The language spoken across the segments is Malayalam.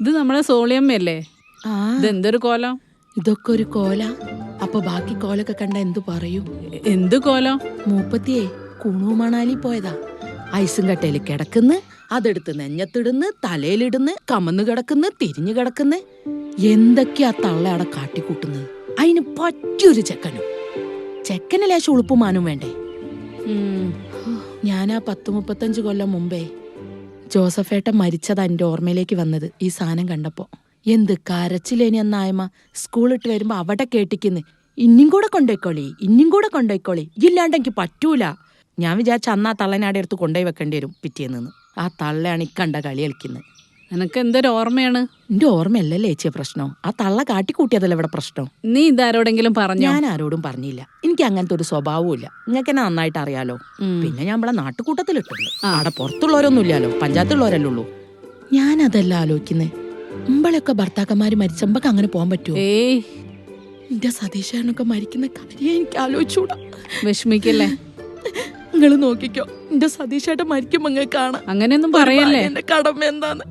ഇത് നമ്മളെ സോളിയമ്മയല്ലേ? ആ. ഇതെന്തൊരു കോലം? ഇതൊക്കെ ഒരു കോല. അപ്പൊ ബാക്കി കോലൊക്കെ കണ്ട എന്തു പറയൂ? എന്ത് കോലം? മൂപ്പത്തിയെ കുണു മണാലി പോയതാ. ഐസും കട്ടയിൽ കിടക്കുന്ന് അതെടുത്ത് നെഞ്ഞത്തിടുന്ന് തലയിലിടുന്ന് കമന്നു കിടക്കുന്ന് തിരിഞ്ഞു കിടക്കുന്ന്. എന്തൊക്കെയാ തള്ള അവിടെ കാട്ടിക്കൂട്ടുന്നത്? അതിന് പറ്റിയൊരു ചെക്കനും. ചെക്കന് ലേശം ഉളുപ്പുമാനും വേണ്ടേ? ഉം. ആ പത്ത് മുപ്പത്തഞ്ച് കൊല്ലം മുമ്പേ ജോസഫേട്ടൻ മരിച്ചതാ എന്റെ ഓർമ്മയിലേക്ക് വന്നത് ഈ സാധനം കണ്ടപ്പോൾ എന്ത് കരച്ചിലേനി അന്നായ്മ സ്കൂളിട്ട് വരുമ്പോൾ അവിടെ കേട്ടിക്കുന്നു. ഇന്നും കൂടെ കൊണ്ടുപോയിക്കോളി ഇന്നും കൂടെ കൊണ്ടുപോയിക്കോളി ഇല്ലാണ്ട് എനിക്ക് പറ്റൂല. ഞാൻ വിചാരിച്ച അന്ന് ആ തള്ളനാടെ അടുത്ത് കൊണ്ടുപോയി വെക്കേണ്ടി വരും പിറ്റേന്ന് ആ തള്ളയാണ് ഈ കണ്ട കളി കളിക്കുന്നത് നിനക്ക് എന്തൊരു ഓർമ്മയാണ്? എന്റെ ഓർമ്മയല്ലല്ലേ ചേച്ചിയ പ്രശ്നം? ആ തള്ള കാട്ടിക്കൂട്ടിയതല്ല ഇവിടെ പ്രശ്നം? നീ ഇതാരോടെങ്കിലും പറഞ്ഞു? ഞാൻ ആരോടും പറഞ്ഞില്ല. എനിക്ക് അങ്ങനത്തെ ഒരു സ്വഭാവവും ഇല്ല. നിങ്ങൾക്ക് എന്നെ നന്നായിട്ട് അറിയാലോ? പിന്നെ ഞാൻ ഇവിടെ നാട്ടുകൂട്ടത്തിലിട്ടുണ്ട് അവിടെ പുറത്തുള്ളവരൊന്നും ഇല്ലല്ലോ. പഞ്ചായത്തുള്ളവരല്ലേ ഉള്ളൂ. ഞാൻ അതല്ല ആലോചിക്കുന്നേ. ഇമ്പളൊക്കെ ഭർത്താക്കന്മാര് മരിച്ചമ്പക്ക് അങ്ങനെ പോകാൻ പറ്റുമോ ഏയ്. എന്റെ സതീശനൊക്കെ മരിക്കുന്ന കാര്യം എനിക്ക് ആലോചിച്ചൂടാ. വിഷമിക്കല്ലേ? നിങ്ങൾ നോക്കിക്കോ. എന്റെ സതീഷേട്ട മരിക്കും അങ്ങ് കാണാം അങ്ങനെയൊന്നും പറയല്ലേ? എന്റെ കടമ എന്താന്ന്?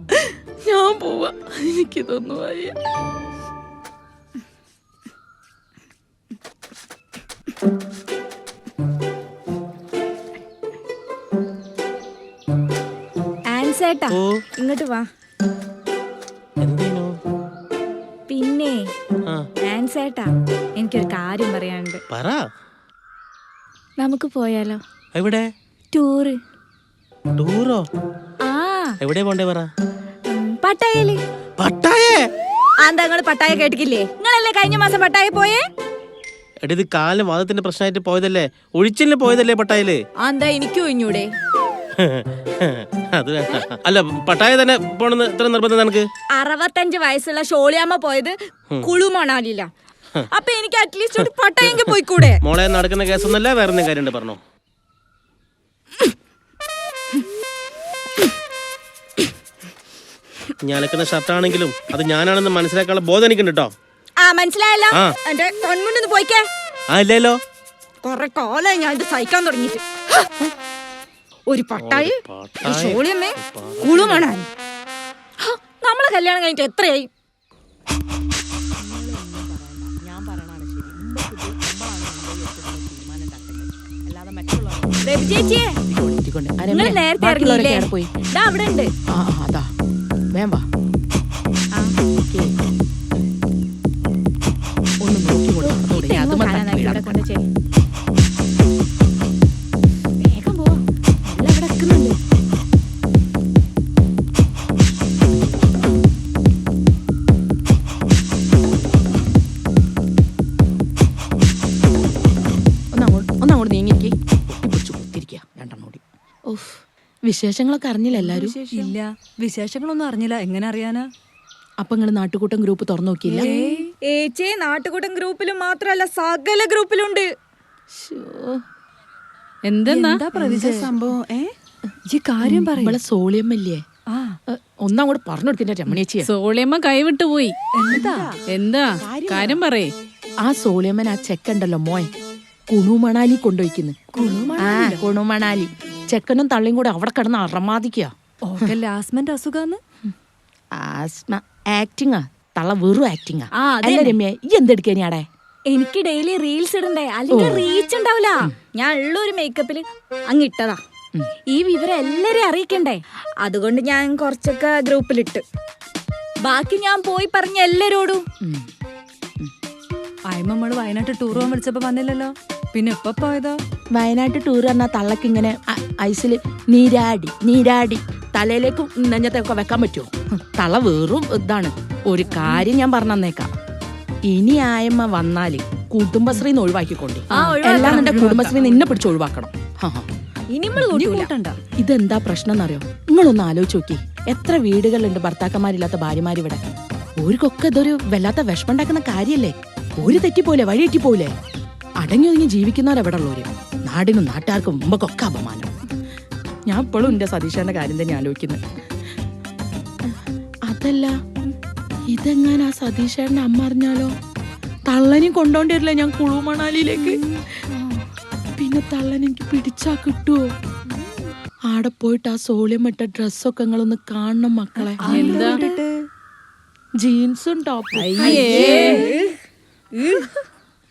ഞാൻ പോവാ. എനിക്കിതൊന്നും വയ്യ. ആൻസേട്ടാ ഓ. ഇങ്ങോട്ട് വാ. എന്തേനു? പിന്നെ ആ. ആൻസേട്ടാ എനിക്കൊരു കാര്യം പറയാനുണ്ട്. പറ. നമുക്ക് പോയാലോ? എവിടെ? ടൂറ്. ടൂറോ? ആ. എവിടെ പോണ്ടേ പറ? പട്ടായൽ പട്ടായേ? ആ എന്താ പട്ടായ കേട്ടിക്കില്ലേ നിങ്ങളല്ലേ കഴിഞ്ഞ മാസം പട്ടായ പോയേ? എടി ഇത് കാലം വാദത്തിന്റെ പ്രശ്നമായിട്ട് പോയതല്ലേ? ഒഴിച്ചിലിന് പോയതല്ലേ പട്ടായൽ ആ എന്താ എനിക്ക് ഒഴിഞ്ഞൂടെ? അത് വേണ്ട. അല്ല പട്ടായ തന്നെ പോണെന്ന് ഇത്ര നിർബന്ധം നിനക്ക്? അറുപത്തഞ്ച് വയസ്സുള്ള ഷോളിയാമ്മ പോയത് കുളു മണാലില്ല അപ്പൊ എനിക്ക് അറ്റ്ലീസ്റ്റ് ഒരു പട്ടായെങ്കിൽ പോയിക്കൂടെ? മോളെ നടക്കുന്ന കേസൊന്നല്ല വേറെ എന്തെങ്കിലും കാര്യമുണ്ട് പറഞ്ഞോ. ഞാൻ ഷർട്ട് ആണെങ്കിലും അത് ഞാനാണെന്ന് മനസ്സിലാക്കാനുള്ള ബോധം എനിക്കുണ്ട് കേട്ടോ ആ മനസ്സിലായല്ലോ. ആ. എന്റെ കൺമുന്നിന്ന് പോയിക്കേ. ആ ഇല്ലല്ലോ. കൊറേ കാലായി ഞാൻ ഇത് സഹിക്കാൻ തുടങ്ങിയിട്ട്. ഒരു പട്ടായി. ഒരു ഷോളിയമ്മേ കുളുമണാൻ നമ്മളെ കല്യാണം കഴിഞ്ഞിട്ട് എത്രയായി? ചേച്ചിയെ. നിങ്ങൾ നേരത്തെ ഇറങ്ങിയില്ലേ? ദാ അവിടെ ഉണ്ട്. ആ ആ, അതാ. വേം വാ. ഒന്ന് നോക്കി കൊടുത്തോടെ അത് ഒന്നങ്ങോട്ട് ഒന്നങ്ങോട്ട് നീങ്ങിക്ക്. പൊട്ടിപ്പിടിച്ച് കുത്തിരിക്കുക രണ്ടെണ്ണം കൂടി. ഓഫ് വിശേഷങ്ങളൊക്കെ അറിഞ്ഞില്ല എല്ലാരും? ഇല്ല. വിശേഷങ്ങളൊന്നും അറിഞ്ഞില്ല. എങ്ങനെ അറിയാനാ? അപ്പൊ നിങ്ങൾ നാട്ടുകൂട്ടം ഗ്രൂപ്പ് തുറന്നു നോക്കിയില്ല? ഏച്ചേ നാട്ടുകൂട്ടം ഗ്രൂപ്പിലും മാത്രല്ല സകല ഗ്രൂപ്പിലുണ്ട്. എന്തെന്നാ? സംഭവം? ഈ കാര്യം സോളിയമ്മല്ലേ ഒന്നങ്ങോട്ട് പറഞ്ഞു കൊടുത്തിന്റെ രമണിയച്ചിയ സോളിയമ്മ കൈവിട്ടു പോയി. എന്താ? എന്താ? കാര്യം പറയേ. ആ സോളിയമ്മൻ ആ ചെക്കണ്ടല്ലോ മോയ് കുണു മണാലി കൊണ്ടുപോയിക്കുന്നു. കുണുമണാലി കുണു മണാലി ചെക്കനും തള്ളിയും കൂടെ അവിടെ കിടന്ന് അറമാദിക്കുക ഓക്കെ ലാസ്മെന്റ് അസുഖാന്ന്? ആസ്മ ആക്ടിങ്ങാ. തള്ള വെറും ആക്ടിങ്ങാ. ആ, അതന്നെ. അല്ല രമ്യ ഈ എന്തെടുക്കാനി അവിടെ എനിക്ക് ഡെയിലി റീൽസ് ഇടണ്ടേ? അല്ലെങ്കിൽ റീച്ച് ഉണ്ടാവില്ല ഞാൻ ഉള്ള ഒരു മേക്കപ്പിൽ അങ്ങ് ഇട്ടതാ. ഈ വിവരം എല്ലാരെയും അറിയിക്കണ്ടേ? അതുകൊണ്ട് ഞാൻ കുറച്ചൊക്കെ ഗ്രൂപ്പിലിട്ട്. ബാക്കി ഞാൻ പോയി പറഞ്ഞ എല്ലാരോടും. ഉം. ആയ്മ നമ്മൾ വയനാട്ട് ടൂർ പോകാൻ വിളിച്ചപ്പോ വന്നില്ലല്ലോ? പിന്നെ ഇപ്പൊ പോയതോ വയനാട്ട് ടൂർ പറഞ്ഞാൽ തള്ളക്ക് ഇങ്ങനെ ഐസിൽ നീരാടി നീരാടി. തലയിലേക്ക് നെഞ്ഞത്തേക്കൊക്കെ വെക്കാൻ പറ്റുമോ തള വേറും ഇതാണ്. ഒരു കാര്യം ഞാൻ പറഞ്ഞേക്കാം ഇനി ആയമ്മ വന്നാൽ കുടുംബശ്രീന്ന് ഒഴിവാക്കിക്കൊണ്ടി. എല്ലാം എന്റെ കുടുംബശ്രീ നിന്നെ പിടിച്ച് ഒഴിവാക്കണം. ഇതെന്താ പ്രശ്നം എന്നറിയോ നിങ്ങളൊന്ന് ആലോചിച്ച് നോക്കി. എത്ര വീടുകളുണ്ട് ഭർത്താക്കന്മാരില്ലാത്ത ഭാര്യമാർ ഇവിടെ? ഓർക്കൊക്കെ ഇതൊരു വല്ലാത്ത വിഷമം ഉണ്ടാക്കുന്ന കാര്യല്ലേ? ഒരു തെറ്റിപ്പോലെ വഴി തെറ്റിപ്പോലെ അടങ്ങി ഒതുങ്ങി ജീവിക്കുന്നവരെവിടെ ഉള്ളവര് നാടിനും നാട്ടുകാർക്കും മുമ്പൊക്കെ അപമാനം. ഞാൻ ഇപ്പോഴും എന്റെ സതീശന്റെ കാര്യം തന്നെ ആലോചിക്കുന്നത് അതല്ല ഇതെങ്ങനെ ആ സതീശേട്ടന്റെ അമ്മ അറിഞ്ഞാലോ? തള്ളനും കൊണ്ടോണ്ടി വരില്ല ഞാൻ കുളു മണാലിയിലേക്ക്? പിന്നെ തള്ളൻ എനിക്ക് പിടിച്ചാ കിട്ടുവോ? ആടെ പോയിട്ട് ആ സോളിയം ഇട്ട ഡ്രസ്സൊക്കെ നിങ്ങളൊന്ന് കാണണം മക്കളെ. എന്താ? ജീൻസും ടോപ്പും.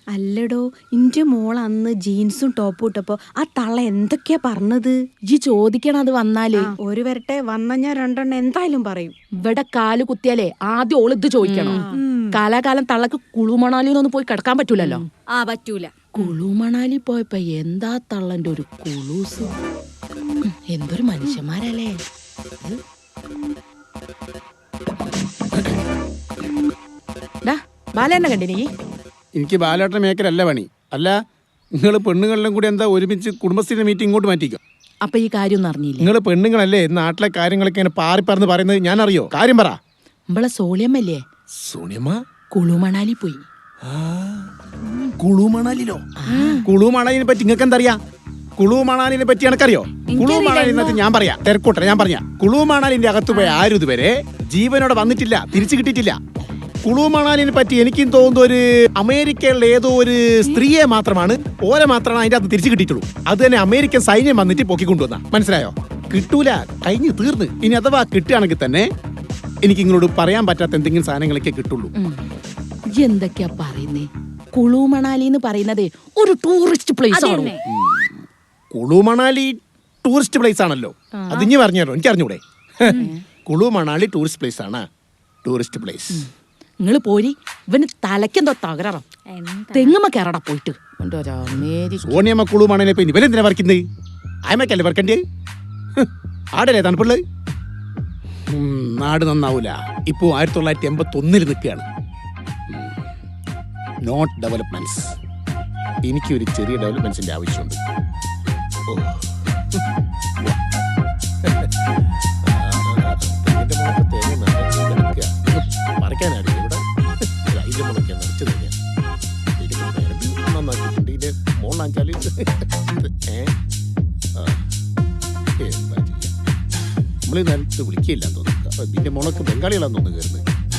അല്ലടോ ഇന്റെ മോൾ അന്ന് ജീൻസും ടോപ്പും ഇട്ടപ്പോ ആ തള്ള എന്തൊക്കെയാ പറഞ്ഞത്? ജി ചോദിക്കണം അത് വന്നാലേ. ഒരു വരട്ടെ വന്ന ഞാൻ രണ്ടെണ്ണം എന്തായാലും പറയും. ഇവിടെ കാൽ കുത്തിയാലേ ആദ്യം ഓൾ ഇത് ചോദിക്കണം. കാലാകാലം തള്ളക്ക് കുളുമണാലിന്നൊന്നും പോയി കിടക്കാൻ പറ്റൂലല്ലോ? ആ പറ്റൂല. കുളുമണാലി പോയപ്പോ എന്താ തള്ളന്റെ ഒരു കുളൂസ്? എന്തൊരു മനുഷ്യന്മാരല്ലേ? ബാലെന്നെ കണ്ടിനി. എനിക്ക് ബാലേട്ടൻ മേക്കലല്ല പണി. അല്ല നിങ്ങൾ പെണ്ണുങ്ങളിലും കൂടി എന്താ ഒരുമിച്ച് കുടുംബശ്രീ മീറ്റിംഗ് ഇങ്ങോട്ട് മാറ്റിക്കും? അപ്പൊ ഈ കാര്യം ഒന്നും അറിഞ്ഞില്ല? നിങ്ങൾ പെണ്ണുങ്ങളല്ലേ നാട്ടിലെ കാര്യങ്ങളൊക്കെ ഇങ്ങനെ പാറി പറന്ന് പറയുന്നത് ഞാൻ അറിയോ കാര്യം പറ. നമ്മളെ സോളിയമ്മല്ലേ? സോണിയമ്മ കുളുമണാലി പോയി. കുളു മണാലിലോ കുളു മണാലിനെ പറ്റി നിങ്ങൾക്ക് എന്തറിയാം? കുളു മണാലിനെ പറ്റി എനക്കറിയോ? കുളു മണാലിനകത്ത് ഞാൻ പറയാ. തിരക്കൂട്ടെ ഞാൻ പറഞ്ഞ. കുളു മണാലിന്റെ അകത്ത് പോയ ആരും ഇതുവരെ ജീവനോടെ വന്നിട്ടില്ല തിരിച്ചു കിട്ടിയിട്ടില്ല. കുളു മണാലിനെ പറ്റി എനിക്കും തോന്നുന്ന ഒരു അമേരിക്കയിലെ ഏതോ ഒരു സ്ത്രീയെ മാത്രമാണ് ഓരെ മാത്രമാണ് അതിന്റെ അകത്ത് തിരിച്ചു കിട്ടിയിട്ടുള്ളൂ. അത് തന്നെ അമേരിക്കൻ സൈന്യം വന്നിട്ട് പൊക്കി കൊണ്ടുവന്ന മനസ്സിലായോ? കിട്ടൂല കഴിഞ്ഞ് തീർന്ന്. ഇനി അഥവാ കിട്ടുകയാണെങ്കിൽ തന്നെ എനിക്ക് നിങ്ങളോട് പറയാൻ പറ്റാത്ത എന്തെങ്കിലും സാധനങ്ങളൊക്കെ കിട്ടുള്ളൂ. എന്തൊക്കെയാ പറയുന്നേ? കുളു മണാലി എന്ന് പറയുന്നത് ഒരു ടൂറിസ്റ്റ് പ്ലേസ് ആണ്? കുളു മണാലി ടൂറിസ്റ്റ് പ്ലേസ് ആണല്ലോ. അതിഞ്ഞു പറഞ്ഞല്ലോ എനിക്ക് അറിഞ്ഞൂടെ കുളു മണാലി ടൂറിസ്റ്റ് പ്ലേസ് ആണ്. ടൂറിസ്റ്റ് പ്ലേസ് നിങ്ങൾ പോരി ഇവന് തലക്കെന്തോ തകരാറോ തെങ്ങുമ്മ കയറടാ പോയിട്ട്. സോണിയമ്മ ഇപ്പൊ ഇവരെന്തിനാ വർക്കുന്നത് വർക്കണ്ടേ? ആടല്ലേ തണുപ്പുള്ളത് നാട് നന്നാവൂല. ഇപ്പോ ആയിരത്തി തൊള്ളായിരത്തി എൺപത്തി ഒന്നിൽ നിൽക്കുകയാണ് നോട്ട് ഡെവലപ്മെന്റ്സ് എനിക്ക് ഒരു ചെറിയ ഡെവലപ്മെന്റ്സിന്റെ ആവശ്യമുണ്ട്. പറിക്കാനായിരിക്കും മുകളിലാണെച്ചാൽ ഈ നേരത്തെ വിളിക്കില്ല തോന്നുന്നു. പിന്നെ മുളക്ക് ബംഗാളികളാണെന്ന് തോന്നുന്നു കയറുന്നത്